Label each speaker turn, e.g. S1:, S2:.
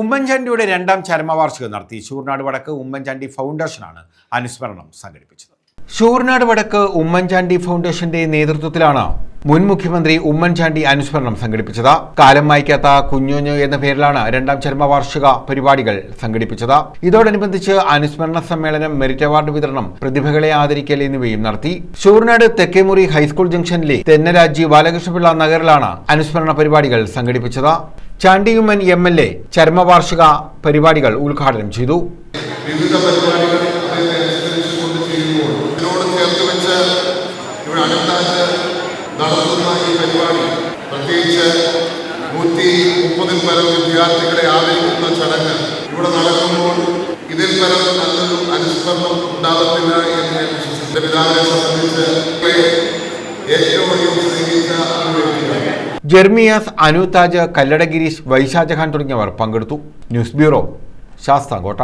S1: ഉമ്മൻചാണ്ടിയുടെ രണ്ടാം ചരമവാർഷികം നടത്തി. ശൂർനാട് വടക്ക് ഉമ്മൻചാണ്ടി ഫൗണ്ടേഷനാണ് അനുസ്മരണം സംഘടിപ്പിച്ചത്. ശൂർനാട് വടക്ക് ഉമ്മൻചാണ്ടി ഫൗണ്ടേഷന്റെ നേതൃത്വത്തിലാണ് മുൻ മുഖ്യമന്ത്രി ഉമ്മൻചാണ്ടി അനുസ്മരണം സംഘടിപ്പിച്ചത്. കാലം മായ്ക്കാത്ത കുഞ്ഞുഞ്ഞു എന്ന പേരിലാണ് രണ്ടാം ചരമവാർഷിക പരിപാടികൾ സംഘടിപ്പിച്ചത്. ഇതോടനുബന്ധിച്ച് അനുസ്മരണ സമ്മേളനം മെറിറ്റ് അവാർഡ് വിതരണം പ്രതിഭകളെ ആദരിക്കൽ എന്നിവയും നടത്തി. ഷൂർനാട് തെക്കേമുറി ഹൈസ്കൂൾ ജംഗ്ഷനിലെ തെന്നരാജി ബാലകൃഷ്ണപിള്ള നഗറിലാണ് അനുസ്മരണ പരിപാടികൾ സംഘടിപ്പിച്ചത്. ചാണ്ടിയുമ്മൻ എം എൽ എ ചരമവാർഷിക പരിപാടികൾ ഉദ്ഘാടനം ചെയ്തു.
S2: പരിപാടികൾ ചേർത്ത് നടത്തുന്ന ഈ പരിപാടി വിദ്യാർത്ഥികളെ ആദരിക്കുന്ന ചടങ്ങ് ഇവിടെ നടക്കുമ്പോൾ ഇതിൽ പരം നല്ലൊരു അനുസ്മരണം ഉണ്ടാകത്തില്ല എന്ന് ഞാൻ പിതാവിനെ സംബന്ധിച്ച് ഏറ്റവും അധികം സ്നേഹിച്ച
S1: ജെർമിയാസ് അനുതാജ് താജ് കല്ലട ഗിരീഷ് വൈശാജഹാൻ തുടങ്ങിയവർ പങ്കെടുത്തു. News bureau Sasthamkotta.